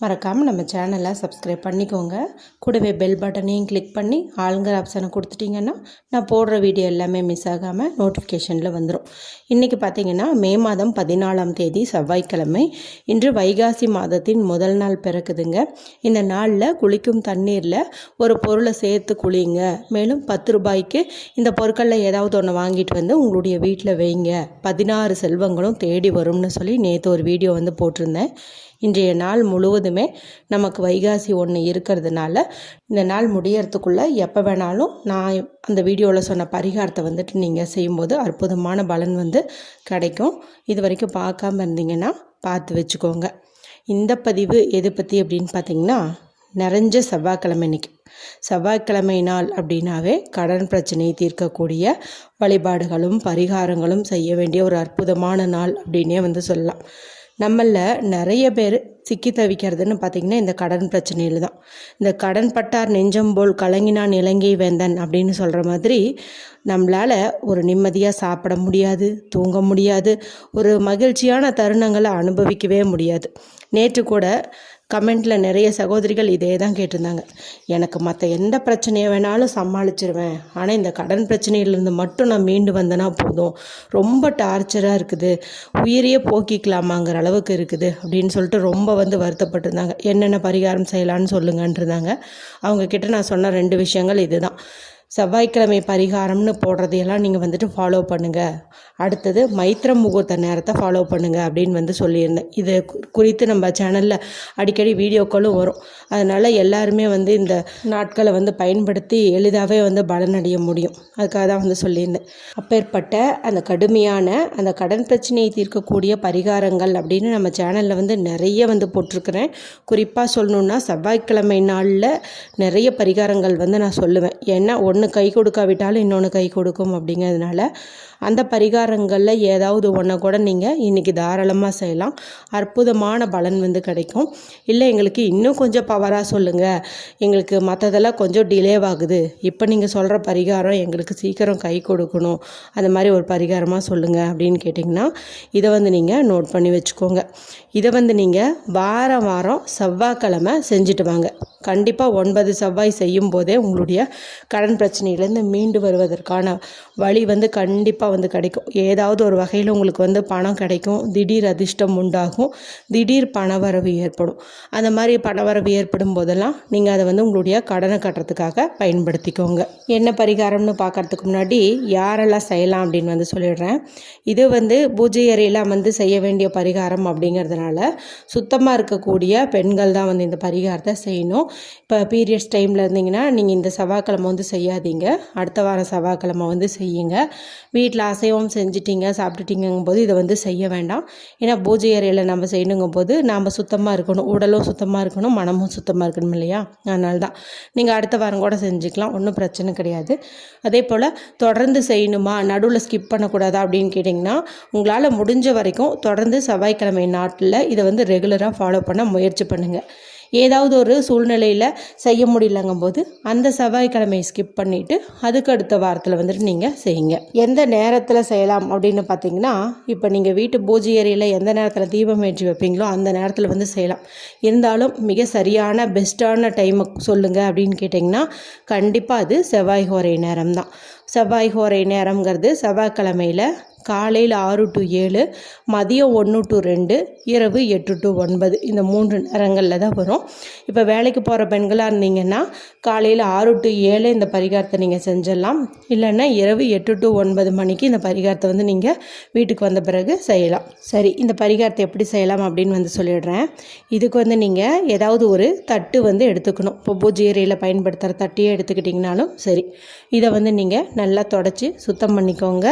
மறக்காமல் நம்ம சேனலை சப்ஸ்கிரைப் பண்ணிக்கோங்க. கூடவே பெல் பட்டனையும் கிளிக் பண்ணி ஆளுங்கிற ஆப்ஷனை கொடுத்துட்டிங்கன்னா நான் போடுற வீடியோ எல்லாமே மிஸ் ஆகாமல் நோட்டிஃபிகேஷனில் வந்துடும் இன்றைக்கி பார்த்தீங்கன்னா மே மாதம் பதினாலாம் தேதி செவ்வாய்க்கிழமை. இன்று வைகாசி மாதத்தின் முதல் நாள் பிறக்குதுங்க. இந்த நாளில் குளிக்கும் தண்ணீரில் ஒரு பொருளை சேர்த்து குளிங்க. மேலும் பத்து ரூபாய்க்கு இந்த பொருட்களில் ஏதாவது ஒன்று வாங்கிட்டு வந்து உங்களுடைய வீட்டில் வைங்க. பதினாறு செல்வங்களும் தேடி வரும்னு சொல்லி நேற்று ஒரு வீடியோ வந்து போட்டிருந்தேன். இன்றைய நாள் முழுவதுமே நமக்கு வைகாசி ஒன்று இருக்கிறதுனால இந்த நாள் முடியறதுக்குள்ளே எப்போ வேணாலும் நான் அந்த வீடியோவில் சொன்ன பரிகாரத்தை வந்துட்டு நீங்கள் செய்யும்போது அற்புதமான பலன் வந்து கிடைக்கும். இது வரைக்கும் பார்க்காம இருந்தீங்கன்னா பார்த்து வச்சுக்கோங்க. இந்த பதிவு எது பற்றி அப்படின்னு பார்த்தீங்கன்னா நிறைஞ்ச செவ்வாய்க்கிழமை இன்னைக்கு செவ்வாய்க்கிழமை நாள் அப்படின்னாவே கடன் பிரச்சனையை தீர்க்கக்கூடிய வழிபாடுகளும் பரிகாரங்களும் செய்ய வேண்டிய ஒரு அற்புதமான நாள் அப்படின்னே வந்து சொல்லலாம். நம்மளில் நிறைய பேர் சிக்கி தவிக்கிறதுன்னு பார்த்திங்கன்னா இந்த கடன் பிரச்சனையில் தான் இந்த கடன் பட்டார் நெஞ்சம் போல் கலங்கினான் இலங்கை வேந்தன் அப்படின்னு சொல்கிற மாதிரி நம்மளால் ஒரு நிம்மதியாக சாப்பிட முடியாது தூங்க முடியாது ஒரு மகிழ்ச்சியான தருணங்களை அனுபவிக்கவே முடியாது. நேற்று கூட கமெண்ட்டில் நிறைய சகோதரிகள் இதே தான் கேட்டிருந்தாங்க. எனக்கு மற்ற எந்த பிரச்சனையை வேணாலும் சமாளிச்சிருவேன். ஆனால் இந்த கடன் பிரச்சனையிலேருந்து மட்டும் நான் மீண்டு வந்தேன்னா போதும். ரொம்ப டார்ச்சராக இருக்குது. உயிரையே போக்கிக்கலாமாங்கிற அளவுக்கு இருக்குது அப்படின்னு சொல்லிட்டு ரொம்ப வந்து வருத்தப்பட்டிருந்தாங்க. என்னென்ன பரிகாரம் செய்யலான்னு சொல்லுங்கன்றிருந்தாங்க. அவங்கக்கிட்ட நான் சொன்ன ரெண்டு விஷயங்கள் இதுதான். செவ்வாய்க்கிழமை பரிகாரம்னு போடுறதையெல்லாம் நீங்கள் வந்துட்டு ஃபாலோ பண்ணுங்கள் அடுத்தது மைத்திர முகூர்த்த நேரத்தை ஃபாலோ பண்ணுங்கள் அப்படின்னு வந்து சொல்லியிருந்தேன். இது குறித்து நம்ம சேனலில் அடிக்கடி வீடியோக்களும் வரும். அதனால் எல்லாருமே வந்து இந்த நாட்களை வந்து பயன்படுத்தி எளிதாகவே வந்து பலனடைய முடியும். அதுக்காக தான் வந்து சொல்லியிருந்தேன். அப்பேற்பட்ட அந்த கடுமையான அந்த கடன் பிரச்சனையை தீர்க்கக்கூடிய பரிகாரங்கள் அப்படின்னு நம்ம சேனலில் வந்து நிறைய வந்து போட்டிருக்கிறேன். குறிப்பாக சொல்லணுன்னா செவ்வாய்க்கிழமை நாளில் நிறைய பரிகாரங்கள் வந்து நான் சொல்லுவேன். ஏன்னா ஒன்று கை கொடுக்காவிட்டாலும் இன்னொன்று கை கொடுக்கும் அப்படிங்கிறதுனால அந்த பரிகாரங்களில் ஏதாவது ஒன்றை கூட நீங்கள் இன்றைக்கி தாராளமாக செய்யலாம். அற்புதமான பலன் வந்து கிடைக்கும். இல்லை எங்களுக்கு இன்னும் கொஞ்சம் பவராக சொல்லுங்கள் எங்களுக்கு மற்றதெல்லாம் கொஞ்சம் டிலே ஆகுது இப்போ நீங்கள் சொல்கிற பரிகாரம் எங்களுக்கு சீக்கிரம் கை கொடுக்கணும். அந்த மாதிரி ஒரு பரிகாரமாக சொல்லுங்கள் அப்படின்னு கேட்டிங்கன்னா இதை வந்து நீங்கள் நோட் பண்ணி வச்சுக்கோங்க. இதை வந்து நீங்கள் வாரம் வாரம் செவ்வாய்க்கிழமை செஞ்சுட்டு வாங்க. கண்டிப்பாக ஒன்பது செவ்வாய் செய்யும் போதே உங்களுடைய கடன் பிரச்சனையிலேருந்து மீண்டு வருவதற்கான வழி வந்து கண்டிப்பாக வந்து கிடைக்கும். ஏதாவது ஒரு வகையில் உங்களுக்கு வந்து பணம் கிடைக்கும். திடீர் அதிர்ஷ்டம் உண்டாகும். திடீர் பணவரவு ஏற்படும். அந்த மாதிரி பணவரவு ஏற்படும் போதெல்லாம் நீங்கள் அதை வந்து உங்களுடைய கடனை கட்டுறதுக்காக பயன்படுத்திக்கோங்க. என்ன பரிகாரம்னு பார்க்கறதுக்கு முன்னாடி யாரெல்லாம் செய்யலாம் அப்படின்னு வந்து சொல்லிடுறேன். இது வந்து பூஜை அறையெல்லாம் வந்து செய்ய வேண்டிய பரிகாரம் அப்படிங்கிறதுனால சுத்தமாக இருக்கக்கூடிய பெண்கள் தான் வந்து இந்த பரிகாரத்தை செய்யணும். இப்போ பீரியட்ஸ் டைமில் இருந்தீங்கன்னா நீங்கள் இந்த செவ்வாய்க்கிழமை வந்து செய்யாதீங்க. அடுத்த வாரம் செவ்வாய்க்கிழமை வந்து செய்யுங்க. வீட்டில் அசைவம் செஞ்சிட்டிங்க சாப்பிட்டுட்டிங்கும் போது இதை வந்து செய்ய வேண்டாம். ஏன்னா பூஜை அறையில் நம்ம செய்யணுங்கும் போது நாம் சுத்தமாக இருக்கணும். உடலும் சுத்தமாக இருக்கணும் மனமும் சுத்தமாக இருக்கணும் இல்லையா? அதனால தான் நீங்கள் அடுத்த வாரம் கூட செஞ்சுக்கலாம். ஒன்றும் பிரச்சனை கிடையாது. அதே போல் தொடர்ந்து செய்யணுமா? நடுவில் ஸ்கிப் பண்ணக்கூடாதா அப்படின்னு கேட்டிங்கன்னா உங்களால் முடிஞ்ச வரைக்கும் தொடர்ந்து செவ்வாய்க்கிழமை நாட்டில் இதை வந்து ரெகுலராக ஃபாலோ பண்ண முயற்சி பண்ணுங்கள் ஏதாவது ஒரு சூழ்நிலையில் செய்ய முடியலங்கும் போது அந்த செவ்வாய்க்கிழமையை ஸ்கிப் பண்ணிவிட்டு அதுக்கு அடுத்த வாரத்தில் வந்துட்டு நீங்கள் செய்யுங்க. எந்த நேரத்தில் செய்யலாம் அப்படின்னு பார்த்தீங்கன்னா இப்போ நீங்கள் வீட்டு பூஜை ஏரியில் எந்த நேரத்தில் தீபம் ஏற்றி வைப்பீங்களோ அந்த நேரத்தில் வந்து செய்யலாம். இருந்தாலும் மிக சரியான பெஸ்ட்டான டைமை சொல்லுங்கள் அப்படின்னு கேட்டிங்கன்னா கண்டிப்பாக அது செவ்வாய் ஹோரை நேரம் தான் செவ்வாய் ஹோரை நேரங்கிறது செவ்வாய்க்கிழமையில் காலையில் ஆறு டு ஏழு மதியம் ஒன்று டு ரெண்டு இரவு எட்டு டு ஒன்பது. இந்த மூன்று நேரங்களில் தான் வரும். இப்போ வேலைக்கு போகிற பெண்களாக இருந்தீங்கன்னா காலையில் ஆறு டு ஏழு இந்த பரிகாரத்தை நீங்கள் செஞ்சிடலாம். இல்லைன்னா இரவு எட்டு டு ஒன்பது மணிக்கு இந்த பரிகாரத்தை வந்து நீங்கள் வீட்டுக்கு வந்த பிறகு செய்யலாம். சரி இந்த பரிகாரத்தை எப்படி செய்யலாம் அப்படின்னு வந்து சொல்லிடுறேன். இதுக்கு வந்து நீங்கள் ஏதாவது ஒரு தட்டு வந்து எடுத்துக்கணும். இப்போ பூஜை ஏரியில் பயன்படுத்துகிற தட்டியே எடுத்துக்கிட்டிங்கனாலும் சரி இதை வந்து நீங்கள் நல்லா தொடச்சி சுத்தம் பண்ணிக்கோங்க.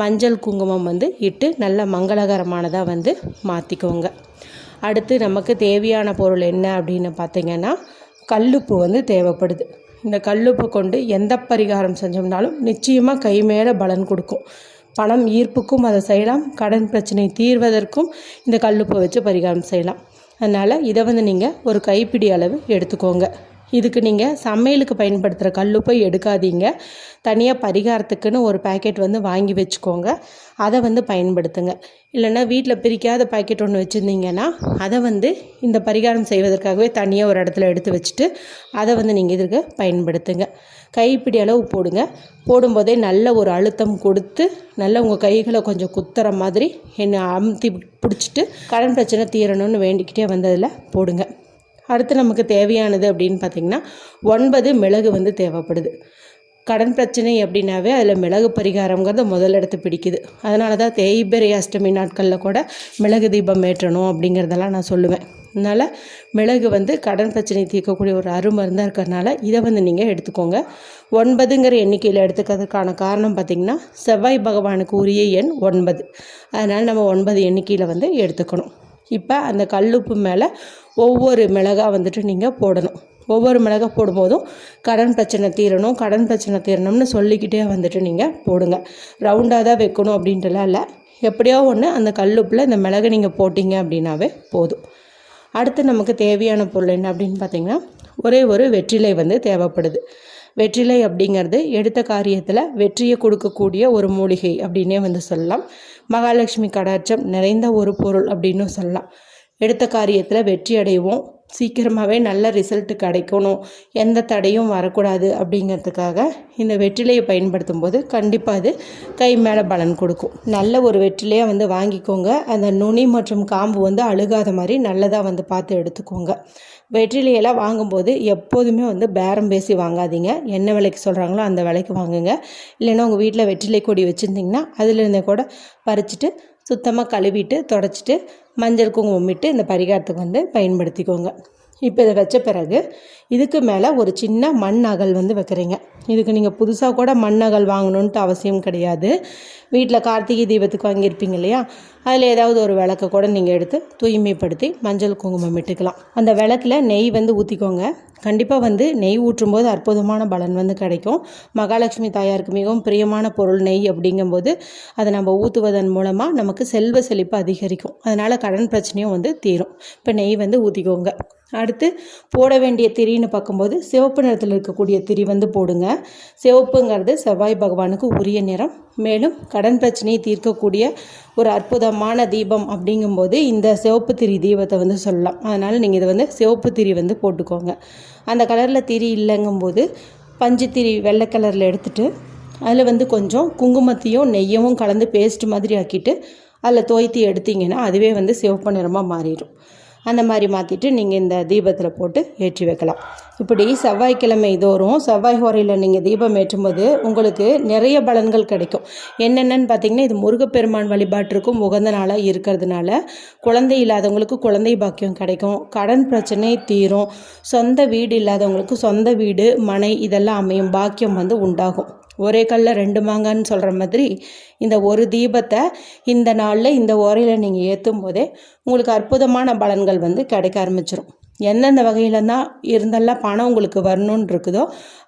மஞ்சள் குங்குமம் வந்து இட்டு நல்ல மங்களகரமானதாக வந்து மாற்றிக்கோங்க அடுத்து நமக்கு தேவையான பொருள் என்ன அப்படின்னு பார்த்தீங்கன்னா கல்லுப்பு வந்து தேவைப்படுது. இந்த கல்லுப்பு கொண்டு எந்த பரிகாரம் செஞ்சோம்னாலும் நிச்சயமாக கை மேலே பலன் கொடுக்கும். பணம் ஈர்ப்புக்கும் அதை செய்யலாம். கடன் பிரச்சனை தீர்வதற்கும் இந்த கல்லுப்பை வச்சு பரிகாரம் செய்யலாம். அதனால் இதை வந்து நீங்கள் ஒரு கைப்பிடி அளவு எடுத்துக்கோங்க. இதுக்கு நீங்கள் சமையலுக்கு பயன்படுத்துகிற கல்லுப்பை எடுக்காதீங்க. தனியாக பரிகாரத்துக்குன்னு ஒரு பேக்கெட் வந்து வாங்கி வச்சுக்கோங்க. அதை வந்து பயன்படுத்துங்க. இல்லைன்னா வீட்டில் பிரிக்காத பாக்கெட் ஒன்று வச்சுருந்தீங்கன்னா அதை வந்து இந்த பரிகாரம் செய்வதற்காகவே தனியாக ஒரு இடத்துல எடுத்து வச்சுட்டு அதை வந்து நீங்கள் இதற்கு பயன்படுத்துங்க. கைப்பிடி அளவு போடுங்க. போடும்போதே நல்ல ஒரு அழுத்தம் கொடுத்து நல்ல உங்கள் கைகளை கொஞ்சம் குத்துற மாதிரி என்னை அமுத்தி பிடிச்சிட்டு கடன் பிரச்சனை தீரணும்னு வேண்டிக்கிட்டே வந்ததில் போடுங்க. அடுத்து நமக்கு தேவையானது அப்படின்னு பார்த்திங்கன்னா ஒன்பது மிளகு வந்து தேவைப்படுது. கடன் பிரச்சனை அப்படின்னாவே அதில் மிளகு பரிகாரங்கிறது முதல் இடத்து பிடிக்குது. அதனால தான் தேய்பிரை அஷ்டமி நாட்களில் கூட மிளகு தீபம் ஏற்றணும் அப்படிங்கிறதெல்லாம் நான் சொல்லுவேன். அதனால் மிளகு வந்து கடன் பிரச்சனை தீர்க்கக்கூடிய ஒரு அருமருந்தாக இருக்கிறதுனால இதை வந்து நீங்கள் எடுத்துக்கோங்க. ஒன்பதுங்கிற எண்ணிக்கையில் எடுத்துக்கிறதுக்கான காரணம் பார்த்திங்கன்னா செவ்வாய் பகவானுக்கு உரிய எண் ஒன்பது. அதனால் நம்ம ஒன்பது எண்ணிக்கையில் வந்து எடுத்துக்கணும். இப்போ அந்த கல்லுப்பு மேலே ஒவ்வொரு மிளகா வந்துட்டு நீங்கள் போடணும். ஒவ்வொரு மிளகா போடும்போதும் கடன் பிரச்சனை தீரணும் கடன் பிரச்சனை தீரணும்னு சொல்லிக்கிட்டே வந்துட்டு நீங்கள் போடுங்க. ரவுண்டாக தான் வைக்கணும் அப்படின்ட்டுலாம் இல்லை. எப்படியோ ஒன்று அந்த கல்லுப்பில் இந்த மிளகு நீங்கள் போட்டிங்க அப்படின்னாவே போதும். அடுத்து நமக்கு தேவையான பொருள் என்ன அப்படின்னு பார்த்தீங்கன்னா ஒரே ஒரு வெற்றிலை வந்து தேவைப்படுது. வெற்றிலை அப்படிங்கிறது எடுத்த காரியத்தில் வெற்றியை கொடுக்கக்கூடிய ஒரு மூலிகை அப்படின்னே வந்து சொல்லலாம். மகாலட்சுமி கடாட்சம் நிறைந்த ஒரு பொருள் அப்படின்னு சொல்லலாம். எடுத்த காரியத்தில் வெற்றி அடைவோம் சீக்கிரமாகவே நல்ல ரிசல்ட் கிடைக்கணும். எந்த தடையும் வரக்கூடாது அப்படிங்கிறதுக்காக இந்த வெற்றிலையை பயன்படுத்தும் போது கண்டிப்பாக அது கை மேலே பலன் கொடுக்கும். நல்ல ஒரு வெற்றிலையாக வந்து வாங்கிக்கோங்க. அந்த நுனி மற்றும் காம்பு வந்து அழுகாத மாதிரி நல்லதாக வந்து பார்த்து எடுத்துக்கோங்க. வெற்றிலையெல்லாம் வாங்கும்போது எப்போதுமே வந்து பேரம் பேசி வாங்காதீங்க. என்ன விலைக்கு சொல்கிறாங்களோ அந்த விலைக்கு வாங்குங்க. இல்லைன்னா உங்கள் வீட்டில் வெற்றிலை கொடி வச்சுருந்திங்கன்னா அதில் கூட பறிச்சுட்டு சுத்தமாக கழுவிட்டு தொடச்சிட்டு மஞ்சள் குங்குமம் இட்டு இந்த பரிகாரத்துக்கு வந்து பயன்படுத்திக்கோங்க. இப்போ இதை வச்ச பிறகு இதுக்கு மேலே ஒரு சின்ன மண் அகல் வந்து வைக்கிறீங்க. இதுக்கு நீங்கள் புதுசாக கூட மண் அகல் வாங்கணுன்ட்டு அவசியம் கிடையாது. வீட்டில் கார்த்திகை தீபத்துக்கு வாங்கியிருப்பீங்க இல்லையா? அதில் ஏதாவது ஒரு விளக்கை கூட நீங்கள் எடுத்து தூய்மைப்படுத்தி மஞ்சள் குங்குமம் இட்டுக்கலாம். அந்த விளக்கில் நெய் வந்து ஊற்றிக்கோங்க கண்டிப்பாக வந்து நெய் ஊற்றும் போது அற்புதமான பலன் வந்து கிடைக்கும். மகாலட்சுமி தாயாருக்கு மிகவும் பிரியமான பொருள் நெய் அப்படிங்கும்போது அதை நம்ம ஊற்றுவதன் மூலமாக நமக்கு செல்வ செழிப்பு அதிகரிக்கும். அதனால் கடன் பிரச்சனையும் வந்து தீரும். இப்போ நெய் வந்து ஊற்றிக்கோங்க அடுத்து போட வேண்டிய திரின்னு பார்க்கும்போது சிவப்பு நிறத்தில் இருக்கக்கூடிய திரி வந்து போடுங்க. சிவப்புங்கிறது செவ்வாய் பகவானுக்கு உரிய நிறம். மேலும் கடன் பிரச்சனையை தீர்க்கக்கூடிய ஒரு அற்புதமான தீபம் அப்படிங்கும்போது இந்த சிவப்பு திரி தீபத்தை வந்து சொல்லலாம். அதனால் நீங்கள் இதை வந்து சிவப்பு திரி வந்து போட்டுக்கோங்க. அந்த கலரில் திரி இல்லைங்கும்போது பஞ்சுத்திரி வெள்ளை கலரில் எடுத்துகிட்டு அதில் வந்து கொஞ்சம் குங்குமத்தையும் நெய்யவும் கலந்து பேஸ்ட் மாதிரி ஆக்கிட்டு அதில் தோய்த்தி எடுத்திங்கன்னா அதுவே வந்து சிவப்பு நிறமாக மாறிடும். அந்த மாதிரி மாற்றிட்டு நீங்கள் இந்த தீபத்தில் போட்டு ஏற்றி வைக்கலாம். இப்படி செவ்வாய்க்கிழமை தோறும் செவ்வாய் ஹோரையில் நீங்கள் தீபம் ஏற்றும்போது உங்களுக்கு நிறைய பலன்கள் கிடைக்கும். என்னென்னு பார்த்தீங்கன்னா இது முருகப்பெருமான் வழிபாட்டிற்கும் உகந்த நாளாக இருக்கிறதுனால குழந்தை இல்லாதவங்களுக்கு குழந்தை பாக்கியம் கிடைக்கும். கடன் பிரச்சனை தீரும். சொந்த வீடு இல்லாதவங்களுக்கு சொந்த வீடு மனை இதெல்லாம் அமையும். பாக்கியம் வந்து உண்டாகும். ஒரே கல்லில் ரெண்டு மாங்கான்னு சொல்கிற மாதிரி இந்த ஒரு தீபத்தை இந்த நாளில் இந்த உரையில் நீங்கள் ஏற்றும் போதே உங்களுக்கு அற்புதமான பலன்கள் வந்து கிடைக்க ஆரம்பிச்சிடும் எந்தெந்த வகையில் தான் இருந்தெல்லாம் பணம் உங்களுக்கு வரணும்னு இருக்குதோ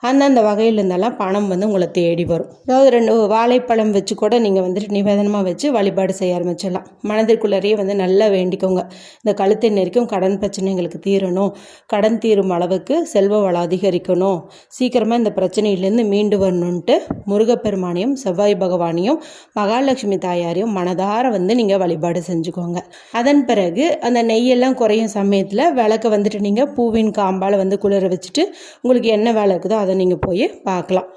அந்தந்த வகையில் இருந்தெல்லாம் பணம் வந்து உங்களை தேடி வரும். அதாவது ரெண்டு வாழைப்பழம் வச்சு கூட நீங்கள் வந்துட்டு நிவேதனமாக வச்சு வழிபாடு செய்ய ஆரம்பிச்சிடலாம். மனதிற்குள்ளறையே வந்து நல்லா வேண்டிக்கோங்க. இந்த கழுத்தை நெருக்கும் கடன் பிரச்சனைகளுக்கு தீரணும். கடன் தீரும் அளவுக்கு செல்வ வளம் அதிகரிக்கணும். சீக்கிரமாக இந்த பிரச்சனையிலேருந்து மீண்டு வரணுன்ட்டு முருகப்பெருமானையும் செவ்வாய் பகவானையும் மகாலட்சுமி தாயாரையும் மனதார வந்து நீங்கள் வழிபாடு செஞ்சுக்கோங்க. அதன் பிறகு அந்த நெய்யெல்லாம் குறையும் சமயத்தில் விளக்க வந்துட்டு நீங்கள் பூவின் காம்பால் வந்து குளிர வச்சுட்டு உங்களுக்கு என்ன வேலை இருக்குதோ அதை நீங்கள் போய் பார்க்கலாம்.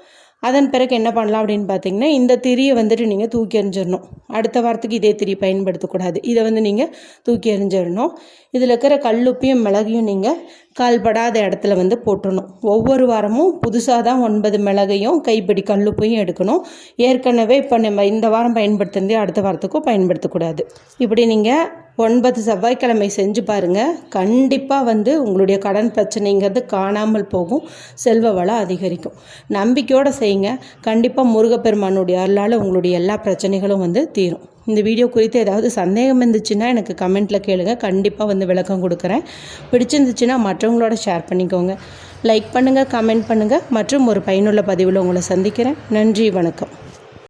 அதன் பிறகு என்ன பண்ணலாம் அப்படின்னு பார்த்தீங்கன்னா இந்த திரியை வந்துட்டு நீங்கள் தூக்கி எறிஞ்சிடணும். அடுத்த வாரத்துக்கு இதே திரி பயன்படுத்தக்கூடாது. இதை வந்து நீங்கள் தூக்கி எறிஞ்சிடணும். இதில் இருக்கிற கல்லுப்பையும் மிளகையும் நீங்கள் கால்படாத இடத்துல வந்து போட்டுடணும். ஒவ்வொரு வாரமும் புதுசாக தான் ஒன்பது மிளகையும் கைப்பிடி கல்லுப்பையும் எடுக்கணும். ஏற்கனவே இப்போ நம்ம இந்த வாரம் பயன்படுத்துனதே அடுத்த வாரத்துக்கும் பயன்படுத்தக்கூடாது. இப்படி நீங்கள் ஒன்பது செவ்வாய்க்கிழமை செஞ்சு பாருங்கள் கண்டிப்பாக வந்து உங்களுடைய கடன் பிரச்சனைங்கிறது காணாமல் போகும். செல்வ வளம் அதிகரிக்கும். நம்பிக்கையோடு செய்யுங்க. கண்டிப்பாக முருகப்பெருமானுடைய அருளால் உங்களுடைய எல்லா பிரச்சனைகளும் வந்து தீரும். இந்த வீடியோ குறித்து ஏதாவது சந்தேகம் இருந்துச்சுன்னா எனக்கு கமெண்ட்டில் கேளுங்கள் கண்டிப்பாக வந்து விளக்கம் கொடுக்குறேன். பிடிச்சிருந்துச்சுன்னா மற்றவங்களோட ஷேர் பண்ணிக்கோங்க. லைக் பண்ணுங்கள் கமெண்ட் பண்ணுங்கள் மற்றும் ஒரு பயனுள்ள பதிவில் உங்களை சந்திக்கிறேன். நன்றி வணக்கம்.